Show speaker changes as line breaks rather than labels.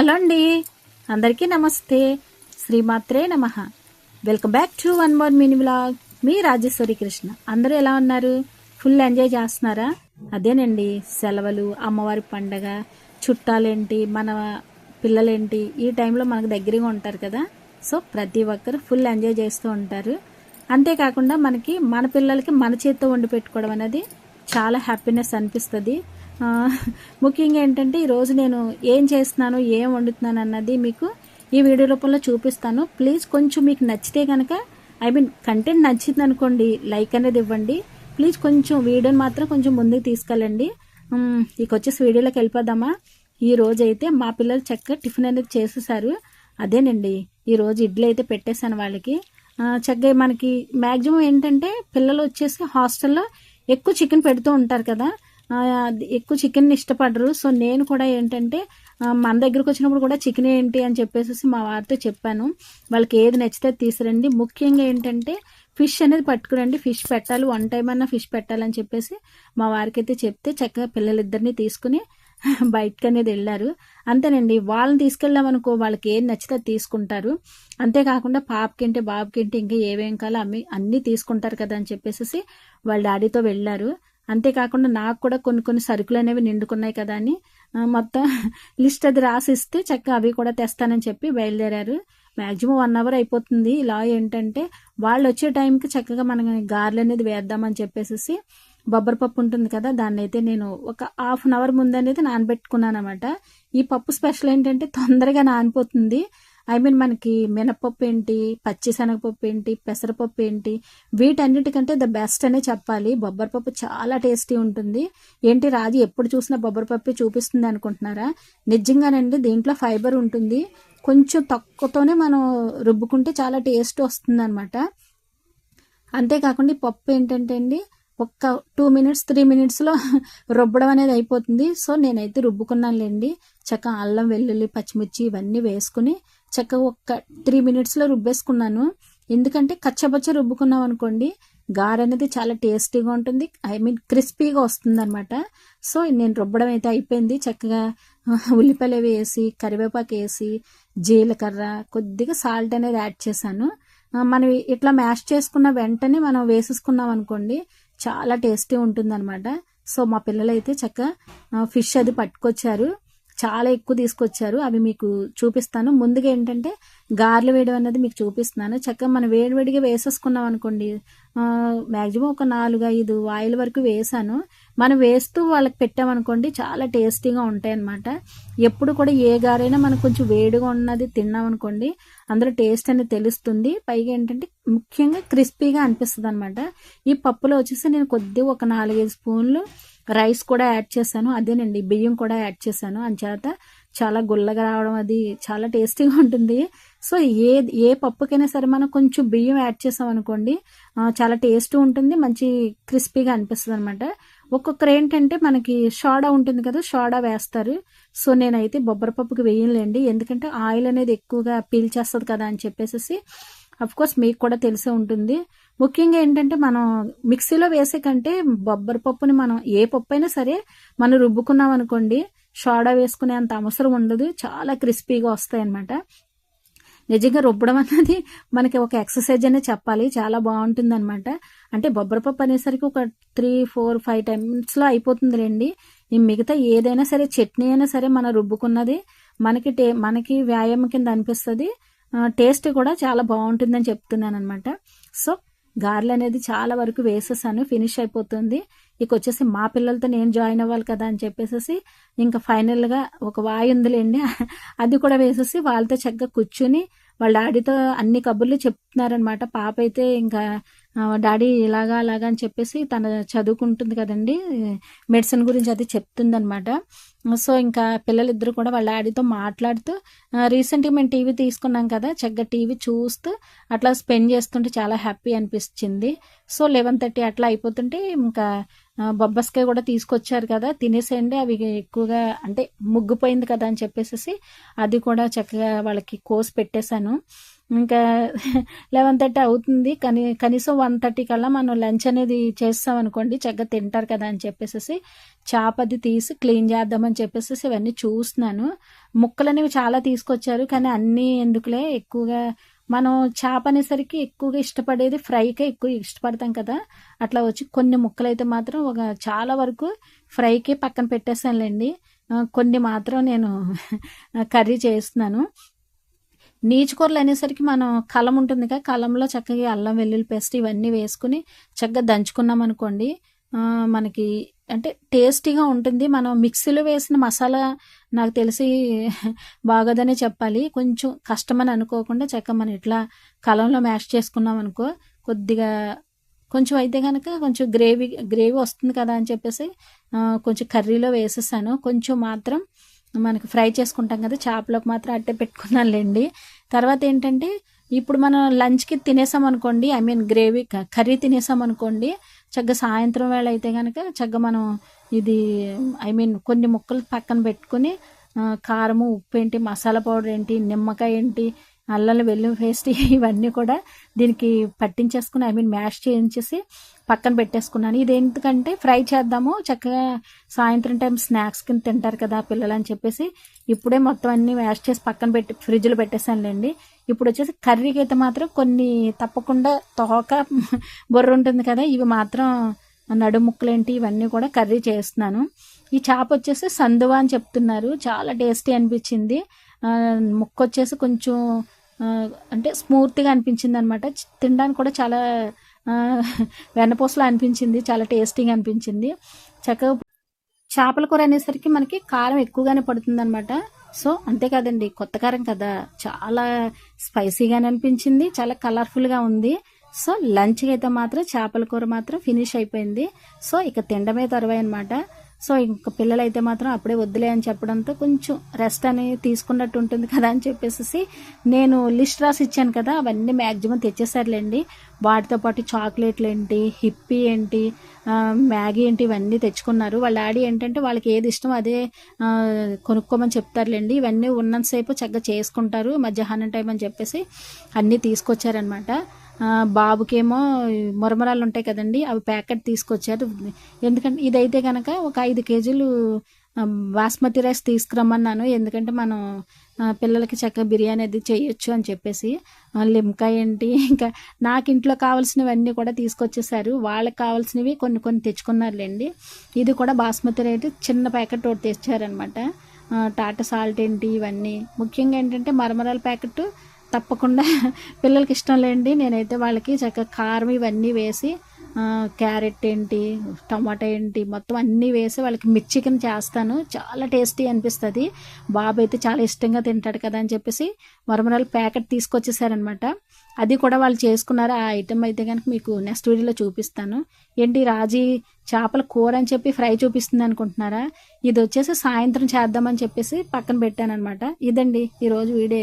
Hello అండి. అందరికీ నమస్తే. శ్రీమాత్రే నమ. Welcome back to one more mini blog మీ రాజేశ్వరి కృష్ణ. అందరూ ఎలా ఉన్నారు? ఫుల్ ఎంజాయ్ చేస్తున్నారా? అదేనండి. సెలవులు అమ్మవారి పండగ చుట్టాలేంటి మన పిల్లలేంటి ఈ టైంలో మనకు దగ్గరగా ఉంటారు కదా. సో ప్రతి ఒక్కరు ఫుల్ ఎంజాయ్ చేస్తూ ఉంటారు. అంతేకాకుండా మనకి మన పిల్లలకి మన చేత్తో వండి పెట్టుకోవడం అనేది చాలా హ్యాపీనెస్ అనిపిస్తుంది. ముఖ్యంగా ఏంటంటే ఈరోజు నేను ఏం చేస్తున్నాను ఏం వండుతున్నాను అన్నది మీకు ఈ వీడియో రూపంలో చూపిస్తాను. ప్లీజ్ కొంచెం మీకు నచ్చితే కనుక ఐ మీన్ కంటెంట్ నచ్చింది అనుకోండి లైక్ అనేది ఇవ్వండి. ప్లీజ్ కొంచెం వీడియోని మాత్రం కొంచెం ముందుకు తీసుకెళ్ళండి. ఇక వచ్చేసి వీడియోలోకి వెళ్ళిపోదామా? ఈ రోజు అయితే మా పిల్లలు చక్కగా టిఫిన్ అనేది చేసేసారు. అదేనండి ఈరోజు ఇడ్లీ అయితే పెట్టేశాను వాళ్ళకి. చక్కగా మనకి మ్యాక్సిమం ఏంటంటే పిల్లలు వచ్చేసి హాస్టల్లో ఎక్కువ చికెన్ పెడుతూ ఉంటారు కదా. ఎక్కువ చికెన్ ఇష్టపడరు. సో నేను కూడా ఏంటంటే మన దగ్గరకు వచ్చినప్పుడు కూడా చికెన్ ఏంటి అని చెప్పేసి మా వారితో చెప్పాను. వాళ్ళకి ఏది నచ్చితే అది తీసుకురండి. ముఖ్యంగా ఏంటంటే ఫిష్ అనేది పట్టుకురండి. ఫిష్ పెట్టాలి. వన్ టైం అన్నా ఫిష్ పెట్టాలని చెప్పేసి మా వారికి అయితే చెప్తే చక్కగా పిల్లలిద్దరిని తీసుకుని బయటకు అనేది వెళ్ళారు. అంతేనండి. వాళ్ళని తీసుకెళ్ళామనుకో వాళ్ళకి ఏం నచ్చితే తీసుకుంటారు. అంతేకాకుండా పాపకింటే బాబుకింటే ఇంకా ఏవేం కాలో అమ్మి అన్నీ తీసుకుంటారు కదా అని చెప్పేసి వాళ్ళ డాడీతో వెళ్ళారు. అంతేకాకుండా నాకు కూడా కొన్ని కొన్ని సరుకులు అనేవి నిండుకున్నాయి కదా అని మొత్తం లిస్ట్ అది రాసిస్తే చక్కగా అవి కూడా తెస్తానని చెప్పి బయలుదేరారు. మ్యాక్సిమం వన్ అవర్ అయిపోతుంది. ఇలా ఏంటంటే వాళ్ళు వచ్చే టైంకి చక్కగా మనం గారెలు అనేది వేద్దామని చెప్పేసి బొబ్బరి పప్పు ఉంటుంది కదా దాన్ని అయితే నేను ఒక హాఫ్ అన్ అవర్ ముందు అనేది నానబెట్టుకున్నాను అనమాట ఈ పప్పు స్పెషల్ ఏంటంటే తొందరగా నానిపోతుంది. ఐ మీన్ మనకి మినపప్పు ఏంటి పచ్చిశనగపప్పు ఏంటి పెసరపప్పు ఏంటి వీటన్నిటికంటే ద బెస్ట్ అనే చెప్పాలి. బొబ్బరి పప్పు చాలా టేస్టీ ఉంటుంది. ఏంటి రాజు ఎప్పుడు చూసినా బొబ్బరి పప్పు చూపిస్తుంది అనుకుంటున్నారా? నిజంగానండి దీంట్లో ఫైబర్ ఉంటుంది. కొంచెం తక్కువతోనే మనం రుబ్బుకుంటే చాలా టేస్ట్ వస్తుంది అనమాట అంతేకాకుండా ఈ పప్పు ఏంటంటే అండి ఒక్క టూ మినిట్స్ త్రీ మినిట్స్లో రుబ్బడం అనేది అయిపోతుంది. సో నేనైతే రుబ్బుకున్నానులేండి. చక్క అల్లం వెల్లుల్లి పచ్చిమిర్చి ఇవన్నీ వేసుకుని చక్కగా ఒక్క త్రీ మినిట్స్లో రుబ్బేసుకున్నాను. ఎందుకంటే కచ్చపచ్చ రుబ్బుకున్నాం అనుకోండి గారె అనేది చాలా టేస్టీగా ఉంటుంది. ఐ మీన్ క్రిస్పీగా వస్తుంది అనమాట సో నేను రుబ్బడం అయితే అయిపోయింది. చక్కగా ఉల్లిపాయలు వేసి కరివేపాకు వేసి జీలకర్ర కొద్దిగా సాల్ట్ అనేది యాడ్ చేశాను. మనం ఇట్లా మ్యాష్ చేసుకున్న వెంటనే మనం వేసేసుకున్నాం అనుకోండి చాలా టేస్టీ ఉంటుంది అనమాట సో మా పిల్లలైతే చక్కగా ఫిష్ అది పట్టుకొచ్చారు. చాలా ఎక్కువ తీసుకొచ్చారు. అవి మీకు చూపిస్తాను. ముందుగా ఏంటంటే గారెలు వేయడం అనేది మీకు చూపిస్తున్నాను. చక్కగా మనం వేడివేడిగా వేసేసుకున్నాం అనుకోండి మ్యాక్సిమం ఒక నాలుగు ఐదు ఆయిల్ వరకు వేసాను. మనం వేస్తూ వాళ్ళకి పెట్టామనుకోండి చాలా టేస్టీగా ఉంటాయి అన్నమాట ఎప్పుడు కూడా ఏ గారైనా మనం కొంచెం వేడిగా ఉన్నది తిన్నామనుకోండి అందులో టేస్ట్ అనేది తెలుస్తుంది. పైగా ఏంటంటే ముఖ్యంగా క్రిస్పీగా అనిపిస్తుంది అనమాట ఈ పప్పులో వచ్చేసి నేను కొద్దిగా ఒక నాలుగైదు స్పూన్లు రైస్ కూడా యాడ్ చేశాను. అదేనండి బియ్యం కూడా యాడ్ చేశాను. అంచేత చాలా గుల్లగా రావడం అది చాలా టేస్టీగా ఉంటుంది. సో ఏ ఏ పప్పుకైనా సరే మనం కొంచెం బియ్యం యాడ్ చేసాం అనుకోండి చాలా టేస్ట్ ఉంటుంది మంచి క్రిస్పీగా అనిపిస్తుంది అనమాట ఒక్కొక్కరు ఏంటంటే మనకి షోడా ఉంటుంది కదా షాడా వేస్తారు. సో నేనైతే బొబ్బరి పప్పుకి వేయలేండి ఎందుకంటే ఆయిల్ అనేది ఎక్కువగా పీల్చేస్తుంది కదా అని చెప్పేసి కోర్స్ మీకు కూడా తెలిసే ఉంటుంది. ముఖ్యంగా ఏంటంటే మనం మిక్సీలో వేసే కంటే బొబ్బరి పప్పుని మనం ఏ పప్పు అయినా సరే మనం రుబ్బుకున్నాం అనుకోండి సోడా వేసుకునే అంత అవసరం ఉండదు. చాలా క్రిస్పీగా వస్తాయి అన్నమాట నిజంగా రుబ్బడం అన్నది మనకి ఒక ఎక్సర్సైజ్ అనే చెప్పాలి. చాలా బాగుంటుంది అనమాట అంటే బొబ్బరపప్పు అనేసరికి ఒక త్రీ ఫోర్ ఫైవ్ టైమ్స్లో అయిపోతుంది రండి ఈ మిగతా ఏదైనా సరే చట్నీ అయినా సరే మనం రుబ్బుకున్నది మనకి టే మనకి వ్యాయామం కింద అనిపిస్తుంది. టేస్ట్ కూడా చాలా బాగుంటుందని చెప్తున్నాను అనమాట సో గారెలు అనేది చాలా వరకు వేసేసాను ఫినిష్ అయిపోతుంది. ఇక వచ్చేసి మా పిల్లలతో నేను జాయిన్ అవ్వాలి కదా అని చెప్పేసి ఇంకా ఫైనల్గా ఒక వాయి ఉందిలేండి. అది కూడా వేసేసి వాళ్ళతో చక్కగా కూర్చుని వాళ్ళ డాడీతో అన్ని కబుర్లు చెప్తున్నారనమాట పాప అయితే ఇంకా డాడీ ఇలాగా అలాగా అని చెప్పేసి తన చదువుకుంటుంది కదండి. మెడిసిన్ గురించి అది చెప్తుందనమాట సో ఇంకా పిల్లలిద్దరు కూడా వాళ్ళ డాడీతో మాట్లాడుతూ రీసెంట్గా మేము టీవీ తీసుకున్నాం కదా చక్కగా టీవీ చూస్తూ అట్లా స్పెండ్ చేస్తుంటే చాలా హ్యాపీ అనిపించింది. సో లెవెన్ థర్టీ అట్లా అయిపోతుంటే ఇంకా బొబ్బస్కాయ కూడా తీసుకొచ్చారు కదా తినేసేయండి అవి ఎక్కువగా అంటే ముగ్గిపోయింది కదా అని చెప్పేసి అది కూడా చక్కగా వాళ్ళకి కోసి పెట్టేశాను. ఇంకా లెవెన్ థర్టీ అవుతుంది. కనీ కనీసం వన్ థర్టీ కల్లా మనం లంచ్ అనేది చేస్తాం అనుకోండి. చక్కగా తింటారు కదా అని చెప్పేసి చేప అది తీసి క్లీన్ చేద్దామని చెప్పేసి ఇవన్నీ చూస్తున్నాను. ముక్కలు అనేవి చాలా తీసుకొచ్చారు. కానీ అన్నీ ఎందుకులే? ఎక్కువగా మనం చేప అనేసరికి ఎక్కువగా ఇష్టపడేది ఫ్రైకే ఎక్కువ ఇష్టపడతాం కదా. అట్లా వచ్చి కొన్ని ముక్కలు అయితే మాత్రం ఒక చాలా వరకు ఫ్రైకే పక్కన పెట్టేసానులేండి కొన్ని మాత్రం నేను కర్రీ చేస్తున్నాను. నీచుకూరలు అనేసరికి మనం కలం ఉంటుంది కదా కలంలో చక్కగా అల్లం వెల్లుల్లి పేస్ట్ ఇవన్నీ వేసుకుని చక్కగా దంచుకున్నాం అనుకోండి మనకి అంటే టేస్టీగా ఉంటుంది. మనం మిక్సీలో వేసిన మసాలా నాకు తెలిసి బాగోదనే చెప్పాలి. కొంచెం కష్టమని అనుకోకుండా చక్కగా మనం ఇట్లా కలంలో మ్యాష్ చేసుకున్నాం అనుకో కొద్దిగా కొంచెం అయితే కనుక కొంచెం గ్రేవీ గ్రేవీ వస్తుంది కదా అని చెప్పేసి కొంచెం కర్రీలో వేసేసాను. కొంచెం మాత్రం మనకి ఫ్రై చేసుకుంటాం కదా చేపలకు మాత్రం అట్టే పెట్టుకున్నానులేండి. తర్వాత ఏంటంటే ఇప్పుడు మనం లంచ్కి తినేసాం అనుకోండి ఐ మీన్ గ్రేవీ కర్రీ తినేసాం అనుకోండి చక్కగా సాయంత్రం వేళ అయితే కనుక చక్కగా మనం ఇది ఐ మీన్ కొన్ని ముక్కలు పక్కన పెట్టుకుని కారము ఉప్పు ఏంటి మసాలా పౌడర్ ఏంటి నిమ్మకాయ ఏంటి అల్లం వెల్లుల్లి పేస్ట్ ఇవన్నీ కూడా దీనికి పట్టించేసుకుని ఐ మీన్ మ్యాష్ చేయించేసి పక్కన పెట్టేసుకున్నాను. ఇది ఎందుకంటే ఫ్రై చేద్దాము చక్కగా సాయంత్రం టైం స్నాక్స్ కింద తింటారు కదా పిల్లలు అని చెప్పేసి ఇప్పుడే మొత్తం అన్ని మ్యాష్ చేసి పక్కన పెట్టి ఫ్రిడ్జ్లో పెట్టేశానులేండి. ఇప్పుడు వచ్చేసి కర్రీకి అయితే మాత్రం కొన్ని తప్పకుండా తోక బొర్ర ఉంటుంది కదా ఇవి మాత్రం నడుముక్కలేంటి ఇవన్నీ కూడా కర్రీ చేస్తున్నాను. ఈ చేప వచ్చేసి సందువా అని చెప్తున్నారు. చాలా టేస్టీ అనిపించింది. ముక్క వచ్చేసి కొంచెం అంటే స్మూత్గా అనిపించింది అనమాట తినడానికి కూడా చాలా వెన్నపూసలా అనిపించింది చాలా టేస్టీగా అనిపించింది. చక్కగా చేపల కూర అనేసరికి మనకి కారం ఎక్కువగానే పడుతుంది అనమాట సో అంతేకాదండి కొత్త కారం కదా. చాలా స్పైసీగానే అనిపించింది చాలా కలర్ఫుల్గా ఉంది. సో లంచ్కి అయితే మాత్రం చేపల కూర మాత్రం ఫినిష్ అయిపోయింది. సో ఇక తినడమే తరువాయి అనమాట సో ఇంక పిల్లలైతే మాత్రం అప్పుడే వద్దులే అని చెప్పడంతో కొంచెం రెస్ట్ అనేది తీసుకున్నట్టు ఉంటుంది కదా అని చెప్పేసి నేను లిస్ట్ రాసి ఇచ్చాను కదా అవన్నీ మ్యాక్సిమం తెచ్చేసారులేండి. వాటితో పాటు చాక్లెట్లు ఏంటి హిప్పీ ఏంటి మ్యాగీ ఏంటి ఇవన్నీ తెచ్చుకున్నారు. వాళ్ళ డాడీ ఏంటంటే వాళ్ళకి ఏది ఇష్టం అదే కొనుక్కోమని చెప్తారులేండి. ఇవన్నీ ఉన్నంతసేపు చక్కగా చేసుకుంటారు. మధ్యాహ్నం టైం అని చెప్పేసి అన్నీ తీసుకొచ్చారనమాట బాబుకేమో మురమరాలు ఉంటాయి కదండి అవి ప్యాకెట్ తీసుకొచ్చారు. ఎందుకంటే ఇదైతే కనుక ఒక ఐదు కేజీలు బాస్మతి రైస్ తీసుకురమ్మన్నాను. ఎందుకంటే మనం పిల్లలకి చక్కగా బిర్యానీ అది చేయొచ్చు అని చెప్పేసి లిమ్కాయ ఏంటి ఇంకా నాకు ఇంట్లో కావాల్సినవన్నీ కూడా తీసుకొచ్చేసారు. వాళ్ళకి కావాల్సినవి కొన్ని కొన్ని తెచ్చుకున్నారులేండి. ఇది కూడా బాస్మతి రైస్ చిన్న ప్యాకెట్ ఒకటి తెచ్చారనమాట టాటా సాల్ట్ ఏంటి ఇవన్నీ. ముఖ్యంగా ఏంటంటే మరమరాల ప్యాకెట్ తప్పకుండా పిల్లలకి ఇష్టం లేండి. నేనైతే వాళ్ళకి చక్కగా కారం ఇవన్నీ వేసి క్యారెట్ ఏంటి టమాటా ఏంటి మొత్తం అన్నీ వేసి వాళ్ళకి మిర్చి కింద చేస్తాను. చాలా టేస్టీ అనిపిస్తుంది. బాబు అయితే చాలా ఇష్టంగా తింటాడు కదా అని చెప్పేసి మరమరాలు ప్యాకెట్ తీసుకొచ్చేసారనమాట. అది కూడా వాళ్ళు చేసుకున్నారు? ఆ ఐటెం అయితే కనుక మీకు నెక్స్ట్ వీడియోలో చూపిస్తాను. ఏంటి రాజీ చేపల కూర అని చెప్పి ఫ్రై చూపిస్తుంది అనుకుంటున్నారా? ఇది వచ్చేసి సాయంత్రం చేద్దామని చెప్పేసి పక్కన పెట్టాను అనమాట ఇదండి ఈరోజు వీడియో.